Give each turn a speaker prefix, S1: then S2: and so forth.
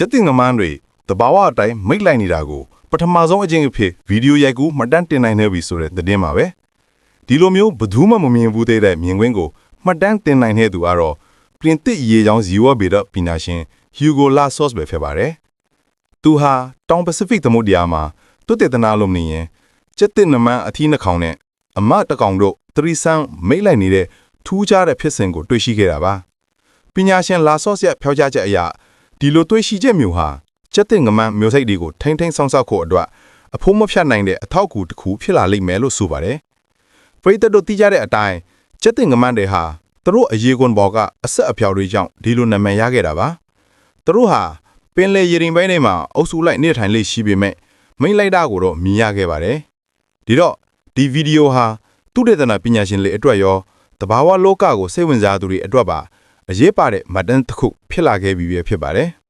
S1: ကျက်တင်ငမန်းတွေတဘာဝအတိုင်းမိတ်လိုက်နေတာကိုပထမဆုံးအချင်းအဖြစ်ဗီဒီယိုရိုက်ကူးမှတ်တမ်းတင်နိုင်နေပြီဆိုတဲ့သတင်းပါပဲဒီလိုမျိုးဘယ်သူမှမမြင်ဘူးသေးတဲ့မြင်ကွင်းကိုမှတ်တမ်းတင်နိုင်တဲ့သူကတော့ပြင်သစ်ရေချောင်းဇီဝဗေဒပညာရှင်ဟျူဂိုလာဆော့စ်ပဲဖြစ်ပါတယ်သူဟာတောင်ပစိဖိတ်သမုဒ္ဒရာမှာတွတ်တေသနာလို့မနေရင်ကျက်တင်နမန်းအထီးနှကောင်နဲ့အမတကောင်တို့သရီဆန်းမိတ်လိုက်နေတဲ့ထူးခြားတဲ့ဖြစ်စဉ်ကိုတွေ့ရှိခဲ့တာပါပညာရှင်လာဆော့စ်ရဲ့ဖြောကြားချက်အရ ဒီလိုတွေးရှိချက်မျိုးဟာစက်တင်ငမန်းမျိုးစိတ်တွေကိုထိမ့်ထိမ့်ဆောင်းဆောက်ဖို့အတွက်အဖို့မဖြတ်နိုင်တဲ့အထောက်အကူတစ်ခုဖြစ်လာလိမ့်မယ်လို့ဆိုပါတယ်။ပရိသတ်တို့သိကြတဲ့အတိုင်းစက်တင်ငမန်းတွေဟာသူတို့အရေးကွန်ဘော်ကအဆက်အဖြောက်တွေကြောင့်ဒီလိုနာမည်ရခဲ့တာပါ။သူတို့ဟာပင်လေရေရင်ပိုင်းထဲမှာအုပ်စုလိုက်နေထိုင်လေးရှိပေမဲ့မိမ့်လိုက်တာကိုတော့မြင်ရခဲ့ပါတယ်။ဒီတော့ဒီဗီဒီယိုဟာသူတေသနာပညာရှင်တွေအတွက်ရောတဘာဝလောကကိုစိတ်ဝင်စားသူတွေအတွက်ပါ အရေးပါတဲ့မှတ်တမ်းတစ်ခုဖြစ်လာခဲ့ပြီပဲဖြစ်ပါတယ်။